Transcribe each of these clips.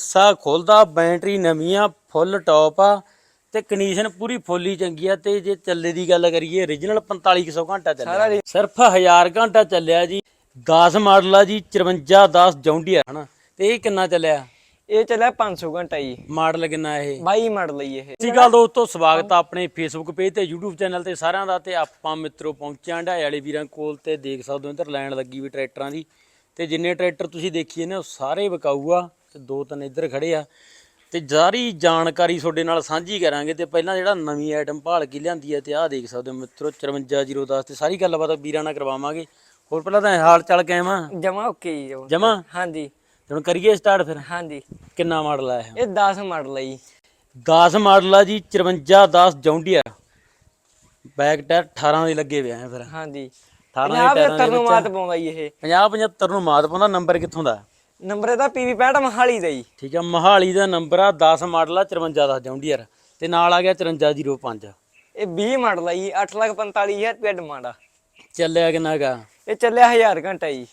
ਹਿੱਸਾ ਖੁੱਲਦਾ ਬੈਟਰੀ ਨਵੀਂ ਆ ਫੁੱਲ ਟੌਪ ਆ ਤੇ ਕੰਡੀਸ਼ਨ ਪੂਰੀ ਫੁੱਲੀ ਚੰਗੀ ਆ ਤੇ ਜੇ ਚੱਲੇ ਦੀ ਗੱਲ ਕਰੀਏ origignal 4500 ਘੰਟਾ ਚੱਲਿਆ। ਸਿਰਫ 1000 ਘੰਟਾ ਚੱਲਿਆ ਜੀ। 10 ਮਾਡਲ ਆ ਜੀ 5410 ਜੌਂਡੀਆ ਹਨਾ? ਤੇ ਇਹ ਕਿੰਨਾ ਚੱਲਿਆ? ਇਹ ਚੱਲਿਆ 500 ਘੰਟਾ ਜੀ। ਮਾਡਲ ਕਿੰਨਾ ਇਹ? 22 ਮਾਡਲ ਲਈ ਇਹ। ਸ਼੍ਰੀ ਅਕਾਲ ਦੋਸਤੋ ਸਵਾਗਤ ਆ ਆਪਣੇ ਫੇਸਬੁੱਕ ਪੇਜ ਤੇ YouTube ਚੈਨਲ ਤੇ ਸਾਰਿਆਂ ਦਾ ਤੇ ਆਪਾਂ ਮਿੱਤਰੋ ਪਹੁੰਚਿਆ ਢਾਏ ਵਾਲੇ ਵੀਰਾਂ ਕੋਲ ਤੇ ਦੇਖ ਸਕਦੇ ਹੋ ਇੱਧਰ ਲਾਈਨ ਲੱਗੀ ਵੀ ਟਰੈਕਟਰਾਂ ਦੀ। ਤੇ ਜਿੰਨੇ ਟਰੈਕਟਰ ਤੁਸੀਂ ਦੇਖੀਏ ਨੇ ਉਹ ਸਾਰੇ ਵਿਕਾਊ ਆ। ਤੇ ਦੋ ਤਿੰਨ ਇੱਧਰ ਖੜੇ ਆ। ਤੇ ਸਾਰੀ ਜਾਣਕਾਰੀ ਤੁਹਾਡੇ ਨਾਲ ਸਾਂਝੀ ਕਰਾਂਗੇ ਤੇ ਪਹਿਲਾਂ ਜਿਹੜਾ ਨਵੀਂ ਆਈਟਮ ਭਾਲ ਕੇ ਲਿਆਂਦੀ ਹੈ ਤੇ ਆਹ ਦੇਖ ਸਕਦੇ ਹੋ ਮਿੱਤਰੋ 5410 ਤੇ ਸਾਰੀ ਗੱਲਬਾਤ ਵੀਰਾਂ ਨਾਲ ਕਰਵਾਵਾਂਗੇ। ਹੋਰ ਪਹਿਲਾਂ ਤਾਂ ਹਾਲ ਚਾਲ ਕਿਵੇਂ ਆ? ਜਮਾ ਓਕੇ ਜੀ ਜਮਾਂ। ਹਾਂਜੀ। ਤੇ ਹੁਣ ਕਰੀਏ ਸਟਾਰਟ ਫਿਰ? ਹਾਂਜੀ। ਕਿੰਨਾ ਮਾਡਲ ਆ ਇਹ? ਇਹ 10 ਮਾਡਲ ਹੈ ਜੀ। 10 ਮਾਡਲ ਆ ਜੀ 5410 ਜੌਂਡੀਅਰ ਬੈਕ ਟਾਇਰ 18 ਦੇ ਲੱਗੇ ਹੋਏ ਆ ਫਿਰ। ਹਾਂਜੀ। 18 ਪੰਜਾਬ ਦੇ ਟਾਇਰਾਂ ਨੂੰ ਮਾਤ ਪਾਉਂਦਾ ਜੀ ਇਹ। 50 75 ਨੂੰ ਮਾਤ ਪਾਉਂਦਾ ਨੰਬਰ ਕਿੱਥੋਂ ਦਾ? ਨੰਬਰ ਇਹਦਾ ਪੀਵੀ 65 ਮਹਾਲੀ ਦਾ ਜੀ। ਠੀਕ ਆ ਮਹਾਲੀ ਦਾ ਨੰਬਰ ਆ 10 ਮਾਡਲ ਆ 54 ਦਾ ਜੌਂਡੀਅਰ ਤੇ ਨਾਲ ਆ ਗਿਆ 5405 ਇਹ 20 ਮਾਡਲ ਹੈ ਜੀ 845000 ਰੁਪਏ ਡਿਮਾਂਡ ਆ। ਚੱਲਿਆ ਕਿੰਨਾ ਗਾ? ਇਹ ਚੱਲਿਆ 1000 ਘੰਟਾ ਜੀ।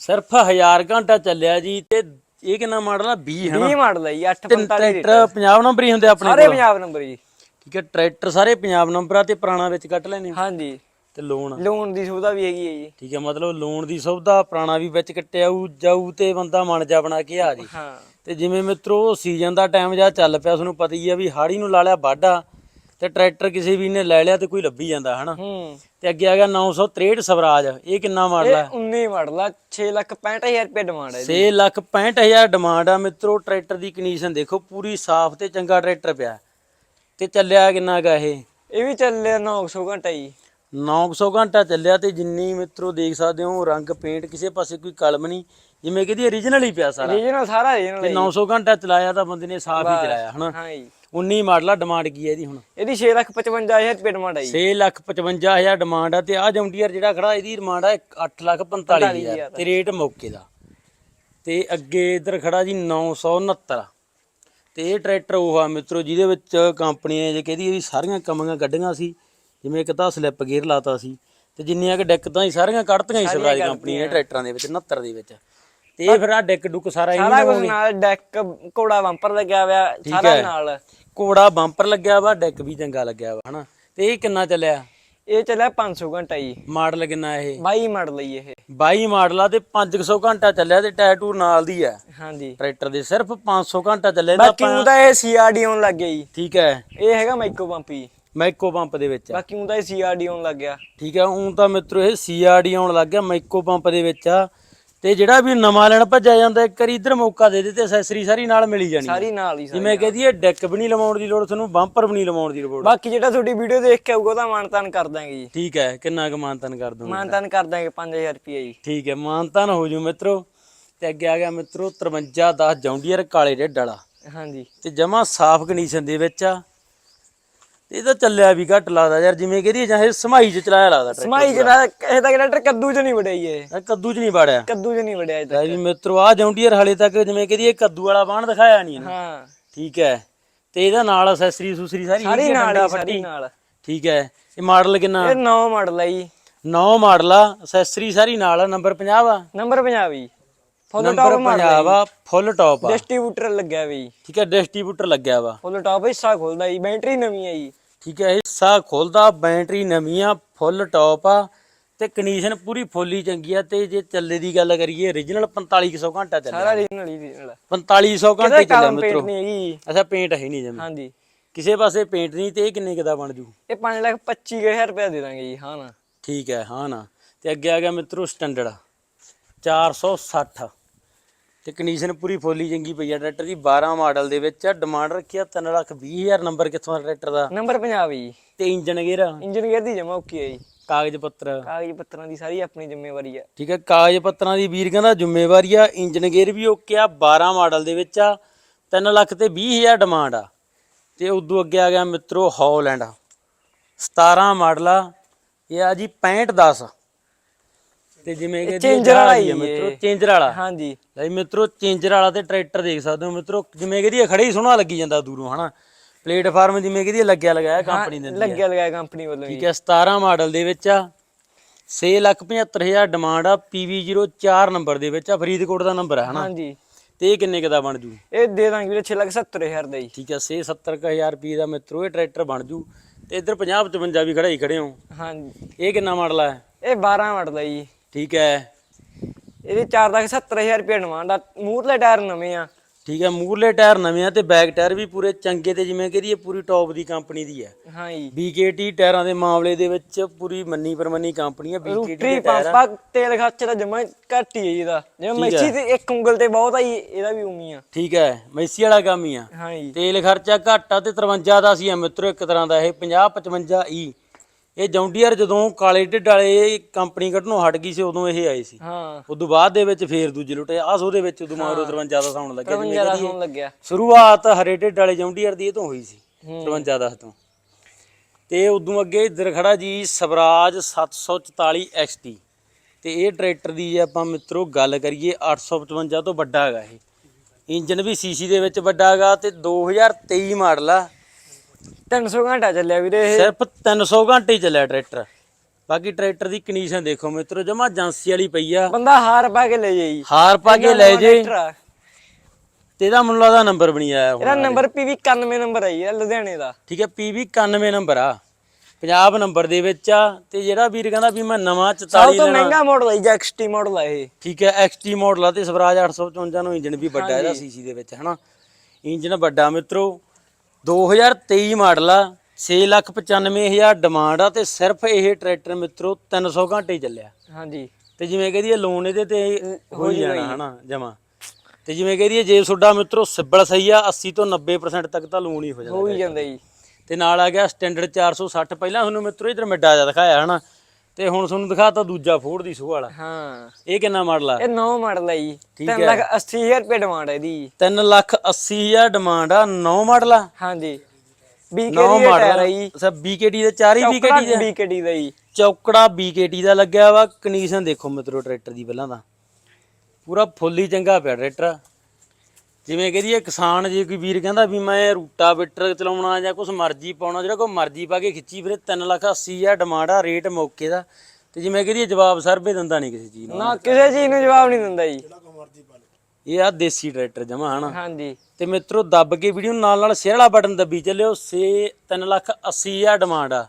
ਸਿਰਫ 1000 ਘੰਟਾ ਚੱਲਿਆ ਜੀ ਤੇ ਇਹ ਕਿੰਨਾ ਮਾਡਲ ਆ? 20 ਹੈ 20 ਮਾਡਲ ਹੈ ਜੀ ਤੇ 845 ਟਰੈਕਟਰ ਪੰਜਾਬ ਨੰਬਰ ਹੀ ਹੁੰਦੇ ਆਪਣੇ ਸਾਰੇ ਪੰਜਾਬ ਨੰਬਰ ਜੀ। ਠੀਕ ਹੈ ਟਰੈਕਟਰ ਸਾਰੇ ਪੰਜਾਬ ਨੰਬਰ ਆ ਤੇ ਪੁਰਾਣਾ ਵਿੱਚ ਕੱਟ ਲੈਣੇ ਹਾਂਜੀ। ਤੇ ਲੋਨ? ਲੋਨ ਦੀ ਸੁਵਿਧਾ ਵੀ ਹੈਗੀ ਹੈ ਜੀ। ਠੀਕ ਹੈ ਮਤਲਬ ਲੋਨ ਦੀ ਸੁਵਿਧਾ ਪੁਰਾਣਾ ਵੀ ਵਿੱਚ ਕੱਟਿਆ ਜਾਊ ਤੇ ਬੰਦਾ ਮਨ ਜਾ ਬਣਾ ਕੇ ਆ ਜੀ। ਹਾਂ। ਤੇ ਜਿਵੇਂ ਮਿੱਤਰੋ ਸੀਜ਼ਨ ਦਾ ਟਾਈਮ ਜਾ ਚੱਲ ਪਿਆ ਤੁਹਾਨੂੰ ਪਤਾ ਹੀ ਆ ਵੀ ਹਾੜੀ ਨੂੰ ਲਾ ਲਿਆ ਵਾਢਾ ਤੇ ਟਰੈਕਟਰ ਕਿਸੇ ਵੀ ਨੇ ਲੈ ਲਿਆ ਤੇ ਕੋਈ ਲੱਭੀ ਜਾਂਦਾ ਹਨਾ? ਹੂੰ। ਤੇ ਅੱਗੇ ਆ ਗਿਆ 963 ਸਵਰਾਜ ਇਹ ਕਿੰਨਾ ਮਾਡਲ ਇਹ 19 ਮਾਡਲ ਆ 665000 ਰੁਪਏ ਡਿਮਾਂਡ ਹੈ 6 ਲੱਖ 65000 ਡਿਮਾਂਡ ਆ ਮਿੱਤਰੋ ਟਰੈਕਟਰ ਦੀ ਕੰਡੀਸ਼ਨ ਦੇਖੋ ਪੂਰੀ ਸਾਫ਼ ਤੇ ਚੰਗਾ ਟਰੈਕਟਰ ਪਿਆ। ਤੇ ਚੱਲਿਆ ਕਿੰਨਾ ਗਾ ਇਹ? ਇਹ ਵੀ ਚੱਲਿਆ 900 ਘੰਟਾ ਜੀ। 900 ਘੰਟਾ ਚੱਲਿਆ ਤੇ ਜਿੰਨੀ ਮਿੱਤਰੋ ਦੇਖ ਸਕਦੇ ਹੋ ਰੰਗ ਪੇਂਟ ਕਿਸੇ ਪਾਸੇ ਕੋਈ ਕਲਮ ਨਹੀਂ ਜਿਵੇਂ ਕਿ ਇਹਦੀ origignal ਹੀ ਪਿਆ ਸਾਰਾ। ਰੀਜਨਲ ਸਾਰਾ ਰੀਜਨਲ ਤੇ 900 ਘੰਟਾ ਚਲਾਇਆ ਤਾਂ ਬੰਦੇ ਨੇ ਸਾਫ਼ ਹੀ ਚਲਾਇਆ ਹਨਾ? ਹਾਂ ਜੀ। 19 ਮਾਡਲ ਆ ਡਿਮਾਂਡ ਕੀ ਹੈ ਇਹਦੀ ਹੁਣ? ਇਹਦੀ 655000 ਰੁਪਏ ਡਿਮਾਂਡ ਹੈ ਜੀ। 6 ਲੱਖ 55000 ਡਿਮਾਂਡ ਆ ਤੇ ਆ ਜੌਂਡੀਅਰ ਜਿਹੜਾ ਖੜਾ ਇਹਦੀ ਡਿਮਾਂਡ ਆ 8 ਲੱਖ 45000 ਤੇ ਰੇਟ ਮੌਕੇ ਦਾ। ਤੇ ਅੱਗੇ ਇਧਰ ਖੜਾ ਜੀ 969 ਤੇ ਇਹ ਟਰੈਕਟਰ ਉਹ ਆ ਮਿੱਤਰੋ ਜਿਹਦੇ ਵਿੱਚ ਕੰਪਨੀ ਨੇ ਜੇ ਕਹਦੀ ਇਹਦੀ ਸਾਰੀਆਂ ਕਮੀਆਂ ਕੱਢੀਆਂ ਸੀ। ਜਿਵੇਂ ਇੱਕ ਤਾਂ ਸਲਿੱਪ ਗੇਅਰ ਲਾਤਾ ਸੀ ਤੇ ਜਿੰਨੀਆਂ ਕਿ ਡੈਕ ਤਾਂ ਹੀ ਸਾਰੀਆਂ ਕੱਢਤੀਆਂ ਹੀ ਸਵਰਾਜ ਕੰਪਨੀ ਨੇ ਟਰੈਕਟਰਾਂ ਦੇ ਵਿੱਚ 69 ਦੇ ਵਿੱਚ। ਤੇ ਇਹ ਫਿਰ ਆ ਡੈਕ ਡੁੱਕ ਸਾਰਾ ਸਾਰਾ ਇਹਨਾਂ ਕੁਝ ਨਾਲ ਡੈਕ ਘੋੜਾ ਬੰਪਰ ਲੱਗਿਆ ਹੋਇਆ ਸਾਰਾ ਨਾਲ। ਕੋੜਾ ਬੰਪਰ ਲੱਗਿਆ ਵਾ ਡੈਕ ਵੀ ਚੰਗਾ ਲੱਗਿਆ ਵਾ ਹਨਾ? ਤੇ ਇਹ ਕਿੰਨਾ ਚੱਲਿਆ? ਇਹ ਚੱਲਿਆ 500 ਘੰਟਾ ਜੀ। ਮਾਡਲ ਕਿੰਨਾ ਇਹ? 22 ਮਾਡਲ ਲਈ ਇਹ। 22 ਮਾਡਲ ਆ ਤੇ 500 ਘੰਟਾ ਚੱਲਿਆ ਤੇ ਟੈਟੂ ਨਾਲ ਦੀ ਹੈ ਹਾਂਜੀ। ਟਰੈਕਟਰ ਦੇ ਸਿਰਫ 500 ਘੰਟਾ ਚੱਲੇ ਤਾਂ ਬਾਕੀ ਉਹ ਤਾਂ ਇਹ ਸੀਆਰਡੀ ਆਉਣ ਲੱਗ ਗਿਆ ਜੀ। ਠੀਕ ਹੈ। ਇਹ ਹੈਗਾ ਮਾਈਕੋ ਪੰਪ ਜੀ। ਮਾਈਕੋ ਪੰਪ ਦੇ ਵਿੱਚ ਆ। ਬਾਕੀ ਤਾਂ ਇਹ ਸੀਆਰਡੀ ਆਉਣ ਲੱਗ ਗਿਆ। ਠੀਕ ਹੈ ਹੁਣ ਤਾਂ ਮਿੱਤਰੋ ਇਹ ਸੀਆਰਡੀ ਆਉਣ ਲੱਗ ਗਿਆ ਮਾਈਕੋ ਪੰਪ ਦੇ ਵਿੱਚ ਆ। ਤੇ ਜਿਹੜਾ ਵੀ ਨਵਾਂ ਲੈਣ ਭੱਜਿਆ ਜਾਂਦਾ ਇੱਕ ਵਾਰੀ ਇਧਰ ਮੌਕਾ ਦੇ ਦੇ ਤੇ ਅਸੈਸਰੀ ਸਾਰੀ ਨਾਲ ਮਿਲੀ ਜਾਣੀ। ਸਾਰੀ ਨਾਲ ਹੀ ਸਾਰੀ। ਜਿਵੇਂ ਕਹਦੀ ਇਹ ਡੈਕ ਵੀ ਨਹੀਂ ਲਵਾਉਣ ਦੀ ਲੋੜ ਤੁਹਾਨੂੰ ਬੰਪਰ ਵੀ ਨਹੀਂ ਲਵਾਉਣ ਦੀ ਲੋੜ। ਬਾਕੀ ਜਿਹੜਾ ਤੁਹਾਡੀ ਵੀਡੀਓ ਦੇਖ ਕੇ ਆਊਗਾ ਉਹਦਾ ਮਾਨਤਾਨ ਕਰ ਦਾਂਗੇ ਜੀ। ਠੀਕ ਹੈ ਕਿੰਨਾ ਕੁ ਮਾਨਤਨ ਕਰ ਦੂੰਗਾ ਮਾਨਤਾਨ ਕਰ ਦਾਂਗੇ 5000 ਰੁਪਏ ਜੀ। ਠੀਕ ਹੈ ਮਾਨਤਨ ਹੋ ਜੂ ਮਿੱਤਰੋ। ਤੇ ਅੱਗੇ ਆ ਗਿਆ ਮਿੱਤਰੋ 5310 ਜੌਂਡੀਅਰ ਕਾਲੇ ਢਿੱਡ ਵਾਲਾ। ਹਾਂਜੀ। ਤੇ ਜਮਾ ਸਾਫ਼ ਕੰਡੀਸ਼ਨ ਦੇ ਵਿੱਚ ਆ। ਤੇ ਇਹਦਾ ਚੱਲਿਆ ਵੀ ਘੱਟ ਲੱਗਦਾ ਯਾਰ ਜਿਵੇਂ ਕਹਦੀ ਜਾਂ ਇਹ ਸਮਾਈ ਚ ਚਲਾਇਆ ਲੱਗਦਾ ਟਰੈਕਟਰ ਸਮਾਈ ਜਿਹੜਾ ਇਹ ਤਾਂ ਟਰੈਕਟਰ ਕੱਦੂ ਚ ਨਹੀਂ ਵੜਿਆ ਇਹ। ਇਹ ਕੱਦੂ ਚ ਨਹੀਂ ਵੜਿਆ। ਕੱਦੂ ਚ ਨਹੀਂ ਵੜਿਆ ਇਹ ਤਾਂ ਵੀ ਮਿੱਤਰੋ ਆ ਜੌਂਡੀਅਰ ਹਲੇ ਤੱਕ ਜਿਵੇਂ ਕਹਦੀ ਇਹ ਕੱਦੂ ਵਾਲਾ ਬਾਣ ਦਿਖਾਇਆ ਨਹੀਂ ਇਹਨੇ। ਹਾਂ। ਠੀਕ ਹੈ। ਤੇ ਇਹਦਾ ਨਾਲ ਅਸੈਸਰੀ ਸੁਸਰੀ ਸਾਰੀ ਸਾਰੀ ਆ, ਨਾਲ ਸਾਰੀ ਫੱਟੀ। ਨਾਲ। ਠੀਕ ਹੈ। ਇਹ ਮਾਡਲ ਕਿੰਨਾ? ਇਹ 9 ਮਾਡਲ ਹੈ ਜੀ। 9 ਮਾਡਲ ਆ ਅਸੈਸਰੀ ਸਾਰੀ ਨਾਲ ਆ ਨੰਬਰ 50 ਆ ਨੰਬਰ 50 ਜੀ ਫੁੱਲ ਟਾਪ 50 ਆ ਫੁੱਲ ਟੌਪ ਆ। ਡਿਸਟ੍ਰੀਬਿਊਟਰ ਲੱਗਿਆ ਵੀ। ਠੀਕ ਹੈ ਡਿਸਟ੍ਰੀਬਿਊਟਰ ਲੱਗਿਆ ਵਾ। ਫੁੱਲ ਟਾਪ ਹਿੱਸਾ ਖੋਲਦਾ ਜੀ ਬੈਟਰੀ ਨਵੀਂ ਹੈ ਜੀ। ਠੀਕ ਹੈ ਹਿੱਸਾ ਖੁੱਲਦਾ ਬੈਟਰੀ ਨਵੀਂ ਆ ਫੁੱਲ ਟੌਪ ਆ ਤੇ ਕੰਡੀਸ਼ਨ ਪੂਰੀ ਫੁੱਲੀ ਚੰਗੀ ਆ ਤੇ ਜੇ ਚੱਲੇ ਦੀ ਗੱਲ ਕਰੀਏ origignal 4500 ਘੰਟਾ ਚੱਲਿਆ। ਸਾਰਾ ਰੀਜਨਲ ਹੀ ਰੀਜਨਲ 4500 ਘੰਟੇ ਚੱਲਿਆ ਮਿੱਤਰੋ। ਅੱਛਾ ਪੇਂਟ ਹੈ ਨਹੀਂ ਜਮੀ। ਹਾਂਜੀ। ਕਿਸੇ ਪਾਸੇ ਪੇਂਟ ਨਹੀਂ ਤੇ ਇਹ ਕਿੰਨੇ ਕੁ ਦਾ ਬਣ ਜੂ? ਇਹ 5 ਲੱਖ 25000 ਰੁਪਏ ਦੇ ਦਾਂਗੇ ਜੀ ਹਾਂ ਨਾ। ਠੀਕ ਹੈ ਹਾਂ ਨਾ। ਤੇ ਅੱਗੇ ਆ ਗਿਆ ਮਿੱਤਰੋ ਸਟੈਂਡਰਡ 460 ਤੇ ਕੰਡੀਸ਼ਨ ਪੂਰੀ ਫੁੱਲੀ ਚੰਗੀ ਪਈ ਆ। ਟਰੈਕਟਰ ਦੀ 12 ਮਾਡਲ ਦੇ ਵਿੱਚ ਡਿਮਾਂਡ ਰੱਖਿਆ 3 ਲੱਖ 20000 ਨੰਬਰ ਕਿੱਥੋਂ ਆ ਟਰੈਕਟਰ ਦਾ? ਨੰਬਰ 50 ਜੀ ਤੇ ਇੰਜਨ ਗੇਅਰ? ਇੰਜਨ ਗੇਅਰ ਦੀ ਜਮਾ ਓਕੇ ਹੈ ਜੀ। ਕਾਗਜ਼ ਪੱਤਰ? ਕਾਗਜ਼ ਪੱਤਰਾਂ ਦੀ ਸਾਰੀ ਆਪਣੀ ਜ਼ਿੰਮੇਵਾਰੀ ਹੈ ਠੀਕ ਹੈ ਕਾਗਜ਼ ਪੱਤਰਾਂ ਦੀ ਵੀਰ ਕਹਿੰਦਾ ਜ਼ਿੰਮੇਵਾਰੀ ਆ। ਇੰਜਨ ਗੇਅਰ ਵੀ ਓਕੇ ਆ। 12 ਮਾਡਲ ਦੇ ਵਿੱਚ ਆ। 3 ਲੱਖ ਤੇ 20000 ਡਿਮਾਂਡ ਆ। ਤੇ ਉਦੋਂ ਅੱਗੇ ਆ ਗਿਆ ਮਿੱਤਰੋ ਹੌਲੈਂਡ। 17 ਮਾਡਲ ਆ। ਇਹ ਆ ਜੀ 6510 ਤੇ ਜਿਵੇਂ ਕਿ ਚੇਂਜਰ ਵਾਲਾ ਹੀ ਆ ਹੈ ਮਿੱਤਰੋ ਚੇਂਜਰ ਵਾਲਾ। ਹਾਂਜੀ। ਲੈ ਮਿੱਤਰੋ ਚੇਂਜਰ ਵਾਲਾ ਤੇ ਟਰੈਕਟਰ ਦੇਖ ਸਕਦੇ ਹੋ ਮਿੱਤਰੋ ਜਿਵੇਂ ਕਿ ਇਹ ਖੜੇ ਹੀ ਸੋਹਣਾ ਲੱਗੀ ਜਾਂਦਾ ਦੂਰੋਂ ਹਨਾ? ਪਲੇਟਫਾਰਮ ਜਿਵੇਂ ਕਿ ਇਹ ਲੱਗਿਆ ਲਗਾਇਆ ਕੰਪਨੀ ਦੇ ਲੱਗਿਆ ਲਗਾਇਆ ਕੰਪਨੀ ਵੱਲੋਂ ਠੀਕ ਹੈ 17 ਮਾਡਲ ਦੇ ਵਿੱਚ ਆ। 675000 ਡਿਮਾਂਡ ਆ PV04 ਨੰਬਰ ਦੇ ਵਿੱਚ ਆ ਫਰੀਦਕੋਟ ਦਾ ਨੰਬਰ ਹੈ ਹਨਾ? ਹਾਂਜੀ। ਤੇ ਇਹ ਕਿੰਨੇ ਕੁ ਦਾ ਬਣ ਜੂ? ਇਹ ਦੇ ਦਾਂਗੇ ਵੀਰੇ 6 ਲੱਖ 70 ਹਜ਼ਾਰ ਦਾ ਜੀ। ਠੀਕ ਹੈ 6 70000 ਰੁਪਏ ਦਾ ਮਿੱਤਰੋ ਇਹ ਟਰੈਕਟਰ ਬਣ ਜੂ। ਤੇ ਇੱਧਰ 50 55 ਵੀ ਖੜਾਈ ਖੜੇ ਹੋ। ਹਾਂਜੀ। ਇਹ ਕਿੰਨਾ ਮਾਡਲ ਹੈ ਇਹ 12 ਵਾਟ ਦਾ ਜੀ। ਠੀਕ ਹੈ। ਇਹਦੇ 4 ਲੱਖ 70 ਹਜ਼ਾਰ ਰੁਪਏ ਡਿਮਾਂਡ ਆ। ਮੂਹਰਲੇ ਟਾਇਰ ਨਵੇਂ ਆ। ਠੀਕ ਹੈ ਮੂਰਲੇ ਟਾਇਰ ਨਵੇਂ ਆ ਤੇ ਬੈਕ ਟਾਇਰ ਵੀ ਪੂਰੇ ਚੰਗੇ ਤੇ ਜਿਵੇਂ ਕਹਦੀਏ ਪੂਰੀ ਟੌਪ ਦੀ ਕੰਪਨੀ ਦੀ ਹੈ। ਹਾਂ ਜੀ। BKT ਟਾਇਰਾਂ ਦੇ ਮਾਮਲੇ ਦੇ ਵਿੱਚ ਪੂਰੀ ਮੰਨੀ ਪਰਮੰਨੀ ਕੰਪਨੀ ਹੈ BKT ਦੇ ਟਾਇਰ। ਪੰਪਾ ਤੇਲ ਖਰਚ ਤਾਂ ਜਮਾ ਘੱਟ ਹੀ ਇਹਦਾ। ਜਿਵੇਂ ਮੈਸੀ ਤੇ ਇੱਕ ਉਂਗਲ ਤੇ ਬਹੁਤ ਆ ਜੀ ਇਹਦਾ ਵੀ ਉਮੀ ਆ। ਠੀਕ ਹੈ ਮੈਸੀ ਵਾਲਾ ਕੰਮ ਹੀ ਆ। ਹਾਂ ਜੀ। ਤੇਲ ਖਰਚਾ ਘੱਟ ਆ ਤੇ 53 ਦਾ ਸੀ ਮਿੱਤਰੋ ਇੱਕ ਤਰ੍ਹਾਂ ਦਾ ਇਹ 50 55 ਈ ਇਹ ਜੌਂਡੀਅਰ ਜਦੋਂ ਕਾਲੇ ਢਿੱਡ ਵਾਲੇ ਕੰਪਨੀ ਕੱਢਣੋਂ ਹਟ ਗਈ ਸੀ ਉਦੋਂ ਇਹ ਆਏ ਸੀ। ਹਾਂ। ਉਦੋਂ ਬਾਅਦ ਦੇ ਵਿੱਚ ਫੇਰ ਦੂਜੇ ਲੁੱਟੇ। ਆਹ ਉਹਦੇ ਵਿੱਚ ਉਦੋਂ ਮਾਰੋ 53 ਦਾ ਸਾਉਣ ਲੱਗਿਆ ਜਿਵੇਂ ਜ਼ਿਆਦਾ। ਹੋਣ ਲੱਗਿਆ। ਸ਼ੁਰੂਆਤ ਹਰੇ ਢਿੱਡ ਵਾਲੇ ਜੌਂਡੀਅਰ ਦੀ ਇਹ ਤੋਂ ਹੋਈ ਸੀ ਹੂੰ। 53 ਦਾ ਤੋਂ ਤੇ ਉਦੋਂ ਅੱਗੇ ਇੱਧਰ ਖੜਾ ਜੀ ਸਵਰਾਜ 744 XT ਤੇ ਇਹ ਟਰੈਕਟਰ ਦੀ ਜੇ ਆਪਾਂ ਮਿੱਤਰੋ ਗੱਲ ਕਰੀਏ 855 ਤੋਂ ਵੱਡਾ ਹੈਗਾ ਇਹ। ਇੰਜਨ ਵੀ ਸੀਸੀ ਦੇ ਵਿੱਚ ਵੱਡਾ ਹੈਗਾ ਤੇ 2023 ਮਾਡਲ ਆ। 300 ਘੰਟਾ ਚੱਲਿਆ ਵੀਰੇ ਇਹ। ਸਿਰਫ 300 ਘੰਟੇ ਹੀ ਚੱਲਿਆ ਟਰੈਕਟਰ। ਬਾਕੀ ਟਰੈਕਟਰ ਦੀ ਕੰਡੀਸ਼ਨ ਦੇਖੋ ਮਿੱਤਰੋ ਜਮਾ ਏਜੰਸੀ ਵਾਲੀ ਪਈ ਆ। ਬੰਦਾ ਹਾਰ ਪਾ ਕੇ ਲੈ ਜਾਈ ਹਾਰ ਪਾ ਕੇ ਲੈ ਜੇ ਤੇ ਇਹਦਾ ਮੈਨੂੰ ਲੱਗਦਾ ਨੰਬਰ ਬਣੀ ਆਇਆ ਹੁਣ ਇਹਦਾ ਨੰਬਰ ਪੀਵੀ 91 ਨੰਬਰ ਹੈ ਜੀ ਇਹ ਲੁਧਿਆਣੇ ਦਾ। ਠੀਕ ਹੈ PV 91 ਨੰਬਰ ਆ। ਪੰਜਾਬ ਨੰਬਰ ਦੇ ਵਿੱਚ ਆ। ਤੇ ਜਿਹੜਾ ਵੀਰ ਕਹਿੰਦਾ ਵੀ ਮੈਂ ਨਵਾਂ 44 ਸਭ ਤੋਂ ਮਹਿੰਗਾ ਮਾਡਲ ਹੈ ਜੀ ਐਕਸਟੀ ਮਾਡਲ ਹੈ ਇਹ। ਠੀਕ ਹੈ XT ਮਾਡਲ ਆ ਤੇ ਸਵਰਾਜ 855 ਨੂੰ ਇੰਜਨ ਵੀ ਵੱਡਾ ਇਹਦਾ ਸੀਸੀ ਦੇ ਵਿੱਚ ਹਨਾ? ਇੰਜਨ ਵੱਡਾ ਮਿੱਤਰੋ। 2023 ਮਾਡਲ ਆ 695000 ਡਿਮਾਂਡ ਆ ਤੇ ਸਿਰਫ ਇਹ ਟਰੈਕਟਰ ਮਿੱਤਰੋ 300 ਘੰਟੇ ਹੀ ਚੱਲਿਆ। ਹਾਂਜੀ। ਤੇ ਜਿਵੇਂ ਕਹਦੀਏ ਲੋਨ ਇਹਦੇ ਤੇ ਹੋ ਹੀ ਜਾਣਾ ਹਨਾ ਜਮਾ। ਤੇ ਜਿਵੇਂ ਕਹਦੀਏ ਜੇ ਤੁਹਾਡਾ ਮਿੱਤਰੋ ਸਿਬਲ ਸਹੀ ਆ 80 ਤੋਂ 90% ਤੱਕ ਤਾਂ ਲੋਨ ਹੀ ਹੋ ਜਾਂਦਾ ਹੋ ਹੀ ਜਾਂਦਾ ਜੀ। ਤੇ ਨਾਲ ਆ ਗਿਆ ਸਟੈਂਡਰਡ 460 ਪਹਿਲਾਂ ਤੁਹਾਨੂੰ ਮਿੱਤਰੋ ਇਧਰ ਮਿੱਡਾ ਜਿਹਾ ਦਿਖਾਇਆ ਹਨਾ ਤੇ ਹੁਣ ਤੁਹਾਨੂੰ ਦਿਖਾਤਾ ਦੂਜਾ ਫੋੜ ਦੀ ਸੋਹ ਵਾਲਾ। ਹਾਂ। ਇਹ ਕਿੰਨਾ ਮਾਡਲ ਆ? ਇਹ ਨੌ ਮਾਡਲ ਹੈ ਜੀ। ਠੀਕ 3 ਲੱਖ 80 ਹਜ਼ਾਰ ਰੁਪਏ ਡਿਮਾਂਡ ਹੈ ਇਹਦੀ 3 ਲੱਖ 80 ਹਜ਼ਾਰ ਡਿਮਾਂਡ ਆ 9 ਮਾਡਲ ਆ? ਹਾਂਜੀ। 9 ਬੀਕੇ ਦੀ ਟਾਇਰ ਜੀ। ਸਭ BKT ਦੇ ਚਾਰ ਹੀ BKT ਦੇ? ਬੀਕੇਡੀ ਦਾ ਜੀ। ਚੌਕੜਾ BKT ਦਾ ਲੱਗਿਆ ਵਾ ਕੰਡੀਸ਼ਨ ਦੇਖੋ ਮਿੱਤਰੋ ਟਰੈਕਟਰ ਦੀ ਪਹਿਲਾਂ ਤਾਂ ਪੂਰਾ ਫੁੱਲ ਚੰਗਾ ਪਿਆ ਟਰੈਕਟਰ। ਜਿਵੇਂ ਕਹਦੀਏ ਕਿਸਾਨ ਜੇ ਕੋਈ ਵੀਰ ਕਹਿੰਦਾ ਵੀ ਮੈਂ ਰੂਟਾਵੇਟਰ ਚਲਾਉਣਾ ਜਾਂ ਕੁਝ ਮਰਜ਼ੀ ਪਾਉਣਾ ਜਿਹੜਾ ਕੋਈ ਮਰਜ਼ੀ ਪਾ ਕੇ ਖਿੱਚੀ ਫਿਰੇ 3 ਲੱਖ 80 ਹਜ਼ਾਰ ਡਿਮਾਂਡ ਆ ਰੇਟ ਮੌਕੇ ਦਾ। ਤੇ ਜਿਵੇਂ ਕਹਦੀਏ ਜਵਾਬ ਸਰਵੇ ਦਿੰਦਾ ਨਹੀਂ ਕਿਸੇ ਚੀਜ਼ ਨੂੰ। ਨਾ ਕਿਸੇ ਚੀਜ਼ ਨੂੰ ਜਵਾਬ ਨਹੀਂ ਦਿੰਦਾ ਜੀ। ਇਹ ਆ ਦੇਸੀ ਟਰੈਕਟਰ ਜਮਾ ਹਨਾ? ਹਾਂਜੀ। ਤੇ ਮਿੱਤਰੋ ਦੱਬ ਕੇ ਵੀਡੀਓ ਨਾਲ ਨਾਲ ਸ਼ੇਅਰ ਵਾਲਾ ਬਟਨ ਦੱਬੀ ਚੱਲਿਓ ਸੇ 3 ਲੱਖ 80 ਹਜ਼ਾਰ ਡਿਮਾਂਡ ਆ।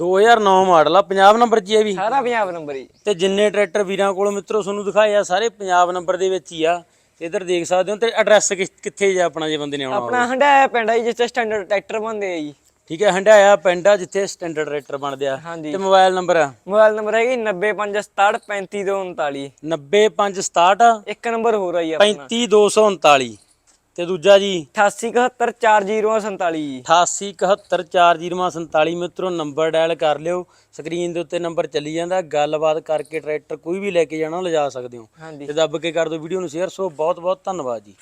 2009 ਮਾਡਲ ਆ ਪੰਜਾਬ ਨੰਬਰ ਹੀ ਇਹ ਵੀ। ਸਾਰਾ ਪੰਜਾਬ ਨੰਬਰ ਹੀ। ਤੇ ਜਿੰਨੇ ਟਰੈਕਟਰ ਵੀਰਾਂ ਕੋਲ ਮਿੱਤਰੋ ਤੁਹਾਨੂੰ ਦਿਖਾਏ ਆ ਸਾਰੇ ਪੰਜਾਬ ਨੰਬਰ ਦੇ ਵਿੱਚ ਹੀ ਆ। ਇਧਰ ਦੇਖ ਸਕਦੇ ਹੋ ਤੇ ਐਡਰੈਸ ਕਿੱਥੇ ਜੇ ਆਪਣਾ ਜੇ ਬੰਦੇ ਨੇ ਆਉਣਾ ਆਪਣਾ ਹੰਡਾਇਆ ਪਿੰਡ ਹੈ ਜੀ, ਜਿੱਥੇ ਸਟੈਂਡਰਡ ਟਰੈਕਟਰ ਬਣਦੇ ਆ ਜੀ। ਠੀਕ ਹੈ ਹੰਡਾਇਆ ਪਿੰਡ ਆ ਜਿੱਥੇ ਸਟੈਂਡਰਡ ਟਰੈਕਟਰ ਬਣਦੇ ਆ। ਤੇ ਮੋਬਾਈਲ ਨੰਬਰ ਆ? ਮੋਬਾਈਲ ਨੰਬਰ ਹੈਗੀ 9567353239 90567 ਇੱਕ ਨੰਬਰ ਹੋਰ ਆ ਜੀ ਆਪਣਾ। 35239 ਤੇ ਦੂਜਾ ਜੀ? 88714047 ਜੀ 88714047 ਮਿੱਤਰੋ ਨੰਬਰ ਡਾਇਲ ਕਰ ਲਿਓ। ਸਕਰੀਨ ਦੇ ਉੱਤੇ ਨੰਬਰ ਚੱਲੀ ਜਾਂਦਾ। ਗੱਲਬਾਤ ਕਰਕੇ ਟਰੈਕਟਰ ਕੋਈ ਵੀ ਲੈ ਕੇ ਜਾਣਾ ਲਿਜਾ ਸਕਦੇ ਹੋ। ਤੇ ਦੱਬ ਕੇ ਕਰ ਦਿਓ ਵੀਡੀਓ ਨੂੰ ਸ਼ੇਅਰ ਸੋ ਬਹੁਤ ਬਹੁਤ ਧੰਨਵਾਦ ਜੀ।